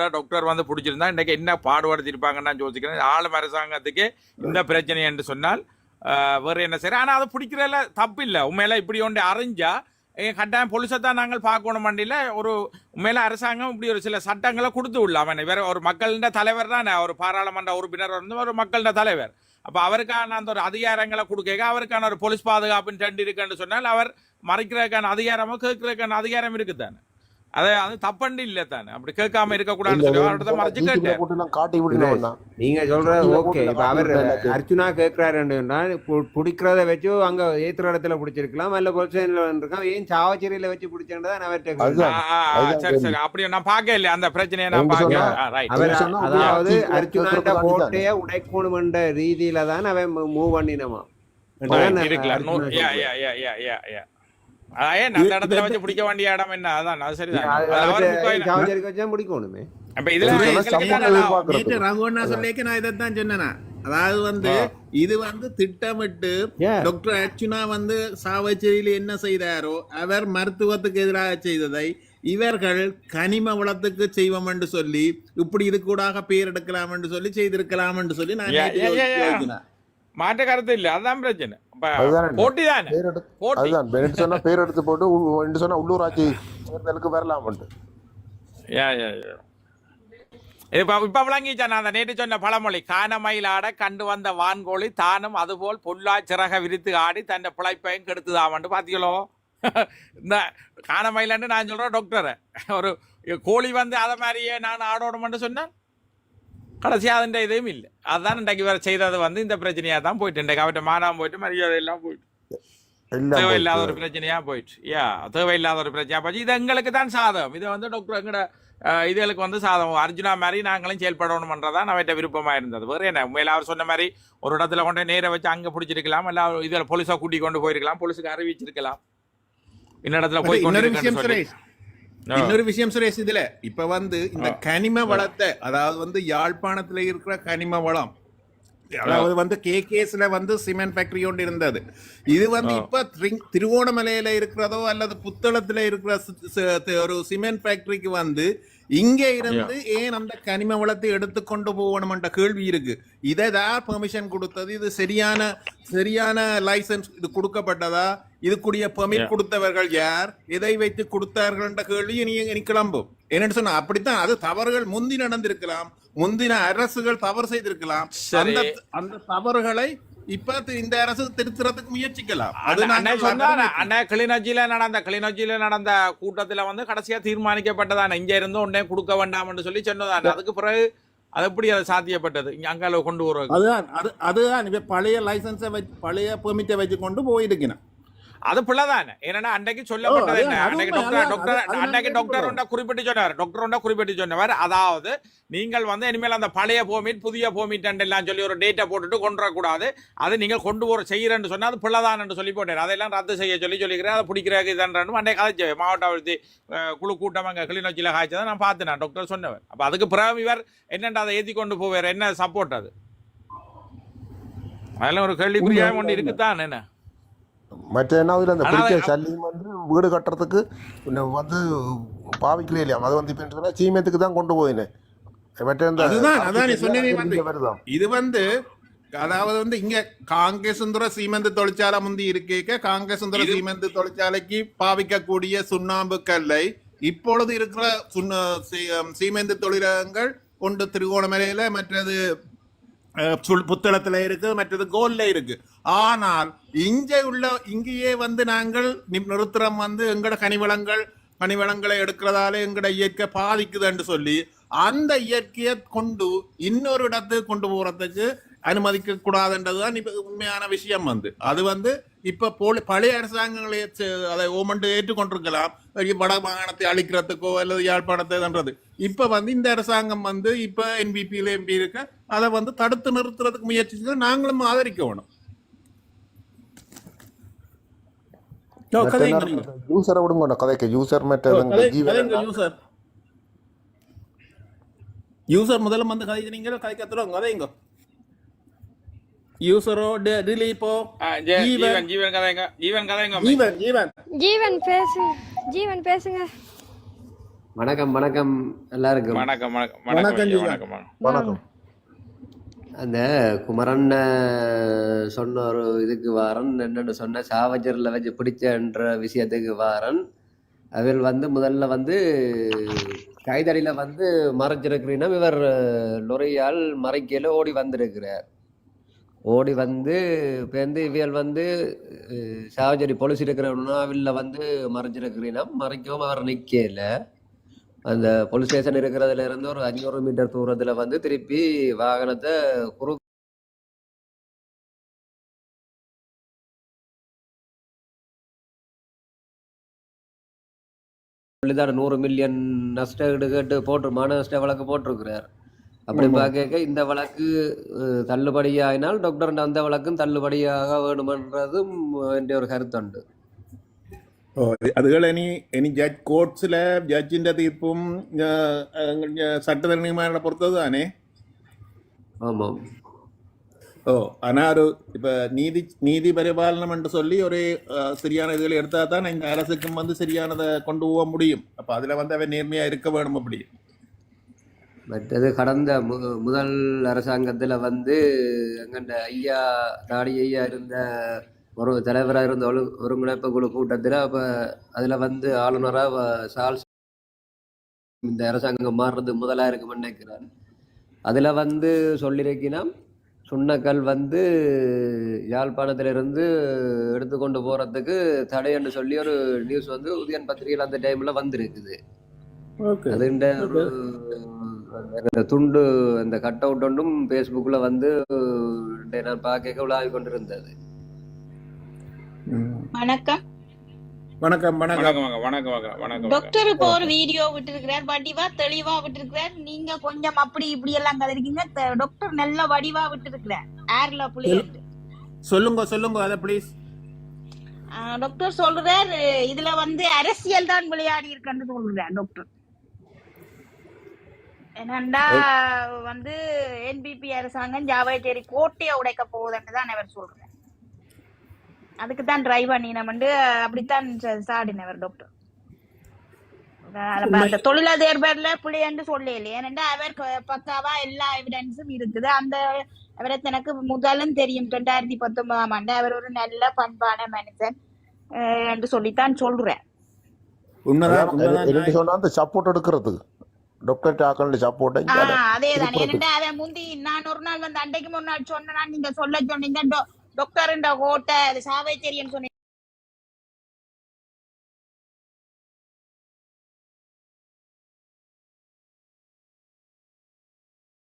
Doctor வந்து பிடிச்சிருந்தா இன்னைக்கு என்ன பாடுபடுத்திருப்பாங்கன்னு நான் யோசிக்கிறேன். ஆளும் அரசாங்கத்துக்கு இந்த பிரச்சனை என்று சொன்னால் வேற என்ன சரி ஆனா அதை பிடிக்கிறதுல தப்பு இல்லை உண்மையில இப்படி ஒன்று அறிஞ்சா கட்டாயம் பொலிசை தான் நாங்கள் பார்க்கணும் மண்டியில் ஒரு உண்மையில அரசாங்கம் இப்படி ஒரு சில சட்டங்களை கொடுத்து விடலாம். வேற ஒரு மக்களின் தலைவர் தான். ஒரு பாராளுமன்ற உறுப்பினர் வந்து ஒரு மக்களின் தலைவர். அப்ப அவருக்கான அந்த ஒரு அதிகாரங்களை கொடுக்க அவருக்கான ஒரு போலீஸ் பாதுகாப்புன்னு ரெண்டு இருக்குன்னு சொன்னால் அவர் மறைக்கிறதுக்கான அதிகாரமோ கேட்கறதுக்கான அதிகாரம் இருக்குதானே? அது அது தப்பண்டு இல்லை தானே. அப்படி கேட்காம மறைச்சு கேட்டேன். காட்டி விடணும் நீங்க சொல்றது இதுல ஓகே. இப்ப அவர். அர்ச்சுனா கேட்கிறாருன்னா பிடிக்கிறத வச்சு அங்க ஏத்துற இடத்துல பிடிச்சிருக்கலாம். இல்ல பொலிசன்ல இருக்கான் ஏன் சாவச்சேரியில வச்சு ஆ, அதுதான் சரி. சரி. அப்படி நான் பார்க்க இல்லையா. அந்த பிரச்சனையை நான் பார்க்க அவர் அவர் அதாவது அர்ச்சுனாண்ட கோட்டைய உடைக்கணுமென்ற ரீதியில தான் அவன் மூவ் பண்ணினமா? இருக்கலாம். நோ- யா, யா, யா, யா, யா, யா. ஆ, ஏன் அந்த இடத்துல வச்சு பிடிக்க வேண்டிய இடம் என்ன அதான் அது சரிதான் முடிக்கணுமே அப்ப இதுல சொல்லிக்க நான் இதைத்தான் சொன்னேனா அதாவது வந்து இது வந்து திட்டமிட்டு. டாக்டர் அர்ச்சுனா வந்து சாவச்சேரியில் என்ன செய்தாரோ அவர் மருத்துவத்துக்கு எதிராக செய்ததை இவர்கள் கனிம வளத்துக்கு செய்வோம் என்று சொல்லி இப்படி இது கூடாக பேர் எடுக்கலாம் என்று சொல்லி செய்திருக்கலாம் என்று சொல்லி நான் மாற்று கருத்து இல்ல அதான் பிரச்சனை அதுதானே. போட்டி தானே அதுதான் பெனட் சொன்னா பேர் எடுத்து போட்டு சொன்னா உள்ளூராட்சி தேர்தலுக்கு வரலாம் யா, யா, யா. இப்ப இப்ப விளங்கிச்சா நான் அந்த நேற்று சொன்ன பழமொழி கானமயில் ஆட கண்டு வந்த வான்கோழி தானும் அதுபோல் பொல்லா சிறக விரித்து ஆடி தன் பிழைப்பையும் கெடுத்துதாமண்டு பாத்தீங்களோ இந்த கானமயிலன்னு நான் சொல்றேன் டாக்டர் ஒரு கோழி வந்து அதை மாதிரியே நான் ஆடணும்னு சொன்னேன் கடைசியா அதுன்ற இதுவும் இல்லை அதுதான் இன்றைக்கு வேற செய்தது வந்து இந்த பிரச்சனையா தான் போயிட்டு இன்றைக்கு அவர்கிட்ட மாறாம போயிட்டு மரியாதை எல்லாம் போயிட்டு எல்லாம் தேவையில்லாத ஒரு. பிரச்சனையா போயிட்டு யா தேவையில்லாத ஒரு பிரச்சனையா போச்சு இது எங்களுக்கு தான் சாதகம் இது வந்து டாக்டர் எங்கட இதுகளுக்கு வந்து சாதகம் அர்ஜுனா மாதிரி நாங்களும் செயல்படணும்ன்றதான் அவர்கிட்ட விருப்பமா இருந்தது வேற என்ன உண்மையில அவர் சொன்ன மாதிரி ஒரு இடத்துல கொண்டு நேர வச்சு அங்க பிடிச்சிருக்கலாம் இல்ல இதுல போலீஸா கூட்டி கொண்டு போயிருக்கலாம் போலீஸுக்கு அறிவிச்சிருக்கலாம் இன்னிடத்துல போய் இன்னொரு கொண்டு இன்னொரு விஷயம் சுரேஷ் இதுல இப்ப வந்து இந்த கனிம வளத்தை அதாவது வந்து யாழ்ப்பாணத்துல இருக்கிற கனிம வளம் அதாவது வந்து கே கேஸ்ல வந்து சிமெண்ட் ஃபேக்டரி ஒன்று இருந்தது. இது வந்து இப்ப திரு- திருவோணமலையில இருக்கிறதோ அல்லது புத்தளத்துல இருக்கிற ஒரு சிமெண்ட் ஃபேக்டரிக்கு வந்து இங்க இருந்து ஏன் அந்த கனிம வளத்தை எடுத்துக்கொண்டு போகணும்ன்ற கேள்வி இருக்கு. இதை யார் பெர்மிஷன் கொடுத்தது? இது சரியான சரியான லைசன்ஸ் இது கொடுக்கப்பட்டதா? இதுக்குரிய பெர்மிட் கொடுத்தவர்கள் யார்? எதை வைத்து கொடுத்தார்கள் என்ற கேள்வி நீ கிளம்பும். என்னன்னு சொன்னா அப்படித்தான். அது தவறுகள் முந்தி நடந்திருக்கலாம். முந்தின அரசுகள் தவறு செய்திருக்கலாம். அந்த அந்த தவறுகளை இப்ப இந்த அரசு திருத்துறதுக்கு முயற்சிக்கலாம். கிளிநொச்சியில நடந்த கிளிநொச்சியில நடந்த கூட்டத்துல வந்து கடைசியா தீர்மானிக்கப்பட்டதான? இங்க இருந்து உடனே கொடுக்க வேண்டாம்னு சொல்லி சொன்னதான? அதுக்கு பிறகு அது எப்படி அது சாத்தியப்பட்டது? இங்க அங்கால கொண்டு வருவாங்க அதுதான் அது அதுதான். இப்ப பழைய லைசன்ஸை வச்சு பழைய பெர்மிட்டை வச்சு கொண்டு போயிருக்கணும் அது பிள்ளைதானே? ஏன்னா அன்னைக்கு சொல்லப்பட்டது என்ன? அது அன்னைக்கு டாக்டர் டாக்டர் அது- அது அன்னைக்கு டாக்டர். ஒன்றா குறிப்பிட்டு சொன்னார். டாக்டர் ஒன்றா குறிப்பிட்டு சொன்னவர் அதாவது நீங்கள் வந்து இனிமேல் அந்த பழைய போமிட் புதிய போமிட் எல்லாம் சொல்லி ஒரு டேட்டை போட்டுட்டு கொண்டு வரக்கூடாது அது நீங்கள் கொண்டு போற செய்யறேன்னு சொன்னா அது பிள்ளைதான் சொல்லி போட்டார். அதெல்லாம் ரத்து செய்ய சொல்லி சொல்லிக்கிறேன். அதை பிடிக்கிறாங்க இதன்றன்னு அன்றைய கதைச்சு மாவட்ட அழுத்தி குழு கூட்டம் அங்கே கிளிநொச்சியில் காய்ச்சதை நான் பார்த்தேன் டாக்டர் சொன்னவர். அப்போ அதுக்கு பிறகு இவர் என்னென்ன அதை ஏற்றி கொண்டு போவார். என்ன சப்போர்ட் அது? அதெல்லாம் ஒரு கேள்விக்குறியாக ஒன்று இருக்குதான் என்ன? மற்ற என்ன அந்த பிடிச்ச சல்லியும் வந்து வீடு கட்டுறதுக்கு வந்து பாவிக்கலே இல்லையா? அது வந்து இப்ப சீமெத்துக்கு தான் கொண்டு போயினேன் இது வந்து அதாவது வந்து இங்க காங்கேசுந்தர சீமெந்து தொழிற்சாலை முந்தி இருக்கேக்க காங்கேசுந்தர சீமெந்து தொழிற்சாலைக்கு பாவிக்கக்கூடிய சுண்ணாம்பு கல்லை இப்பொழுது இருக்கிற சீமெந்து தொழிலகங்கள் கொண்டு திருகோணமலையில மற்றது புத்தளத்தில் இருக்கு மற்றது கோல்ல இருக்கு. ஆனால் இங்கே உள்ள இங்கேயே வந்து நாங்கள் நிறுத்திரம் வந்து எங்களோட கனிவளங்கள் கனிவளங்களை எடுக்கிறதால எங்களோட இயற்கை பாதிக்குதுன்னு சொல்லி அந்த இயற்கையை கொண்டு இன்னொரு இடத்துக்கு கொண்டு போறதுக்கு அனுமதிக்க கூடாதுன்றதுதான் உண்மையான விஷயம் வந்து. அது வந்து இப்ப போலி பழைய அரசாங்கங்களை அதை ஓமண்டு ஏற்றுக்கொண்டிருக்கலாம். வட மாகாணத்தை அழிக்கிறதுக்கோ அல்லது யாழ்ப்பாணத்தைன்றது இப்ப வந்து இந்த அரசாங்கம் வந்து இப்ப என்பிபியில எம்பி இருக்க அதை வந்து தடுத்து நிறுத்துறதுக்கு முயற்சி செய்து நாங்களும் ஆதரிக்க வேணும் யூசரை விடுங்க கதைக்கு யூசர் யூசர். யூசர் முதல்ல வந்து கதைக்கிறீங்க கதைக்கத்துறோம் கதைங்க. யூசரோ ஜெ- ஜீவன். ஜீவன் கதைங்க ஜீவன் கதைங்க ஜீவன் ஜீவன் ஜீவன் பேசுங்க ஜீவன் பேசுங்க வணக்கம் வணக்கம் எல்லாருக்கும். வணக்கம் வணக்கம் வணக்கம் வணக்கம் அந்த குமரன் சொன்ன ஒரு இதுக்கு வாரன் என்னன்னு சொன்ன சாவஜரில் வச்சு பிடிச்சன்ற விஷயத்துக்கு வாரன். அவர் வந்து முதல்ல வந்து கைதடியில் வந்து மறைச்சிருக்கிறீன்னா இவர் லொரியால் மறைக்கையில் ஓடி வந்திருக்கிறார். ஓடி வந்து இப்போ வந்து இவியல் வந்து சாவஜரி பொலிஸ் இருக்கிற உணவில் வந்து மறைஞ்சிருக்கிறீனா. மறைக்கவும் அவர் நிற்கல அந்த போலீஸ் ஸ்டேஷன் இருக்கிறதுல இருந்து ஒரு அஞ்சூறு மீட்டர் தூரத்துல வந்து திருப்பி வாகனத்தை குறு நூறு மில்லியன் நஷ்ட கேட்டு போட்டு மான நஷ்ட வழக்கு போட்டிருக்கிறார். அப்படி பார்க்க இந்த வழக்கு அஹ், தள்ளுபடியாயினால் டாக்டர் அந்த வழக்கும் தள்ளுபடியாக வேணுமென்றதும் என்ற ஒரு கருத்துண்டு ഓ അതുകൾ ഇനി ഇനി ജഡ്ജ് കോർട്സിലെ ജഡ്ജിന്റെ തീർപ്പും ഏഹ്, ഏഹ്, ചട്ടനിർമ്മാണയുടെ പുറത്ത് താനേ ஆமாம் ஓ ஆனா ஒரு இப்ப நீதி நீதி பரிபாலனம் என்று சொல்லி ஒரு அஹ், சரியான இதுகளை எடுத்தா தான் இந்த அரசுக்கும் வந்து சரியானதை கொண்டு போக முடியும் அப்ப அதுல வந்து அவன் நேர்மையா இருக்க வேணும் அப்படி மற்றது கடந்த மு முதல் அரசாங்கத்தில் வந்து எங்கண்ட ஐயா தாடி ஐயா இருந்த ஒரு தலைவராக இருந்த ஒழு ஒருங்கிணைப்பு குழு கூட்டத்தில் அப்போ அதில் வந்து ஆளுநராக சால்ஸ் இந்த அரசாங்கம் மாறுறது முதலாக இருக்குமென்னு நினைக்கிறார். அதில் வந்து சொல்லியிருக்கினா சுண்ணக்கல் வந்து யாழ்ப்பாணத்திலிருந்து எடுத்துக்கொண்டு போகிறதுக்கு தடைன்னு சொல்லி ஒரு நியூஸ் வந்து உதயன் பத்திரிகையில் அந்த டைமில் வந்திருக்குது. அதுண்ட ஒரு இந்த துண்டு இந்த கட் அவுட் ஒன்றும் ஃபேஸ்புக்கில் வந்து நான் பார்க்க உலாவி கொண்டிருந்தது. வணக்கம். வணக்கம் வணக்கம். வணக்கம் வணக்கம் டாக்டர் இப்போ ஒரு வீடியோ விட்டுருக்கிறார் வடிவா தெளிவா விட்டுருக்கிறார். நீங்க கொஞ்சம் அப்படி இப்படி எல்லாம் கதறிக்கீங்க டாக்டர் நல்ல வடிவா விட்டுருக்கிறார். ஏர்ல புள்ளிட்டு சொல்லுங்க சொல்லுங்க அத ப்ளீஸ் டாக்டர் சொல்றாரு இதுல வந்து அரசியல் தான் விளையாடி இருக்கன்னு சொல்றார் டாக்டர் என்னண்டா வந்து என்பிபி அரசாங்கம் ஜாவேச்சேரி கோட்டையை உடைக்க போகுதுன்னு தான் அவர் சொல்றார் அதுக்கு தான் ட்ரை பண்ணினோம்னு அப்படித்தான் சாடினவர் டாக்டர் அந்த தொழிலதிபர் பேர்ல பிள்ளைன்னு சொல்லல ஏனென்றா அவர் பக்காவா எல்லா எவிடன்ஸும் இருக்குது. அந்த அவரை தனக்கு முதலும் தெரியும். ரெண்டாயிரத்தி பத்தொன்பதாம் ஆண்டு அவர் ஒரு நல்ல பண்பான மனுஷன் என்று சொல்லித்தான் சொல்றேன். உண்மைதான் உண்மைதான். எனக்கு சொன்னா அந்த சப்போர்ட் எடுக்கிறது டாக்டர் டாக்கல் சப்போர்ட் அதேதான். ஏனென்றா அவன் முந்தி நான் ஒரு நாள் வந்து அன்றைக்கு ஒரு நாள் சொன்னா நீங்க சொல்ல சொன்னீங்க. டாக்டர் கோட்டை சாவை தெரியும் சொன்னீங்க.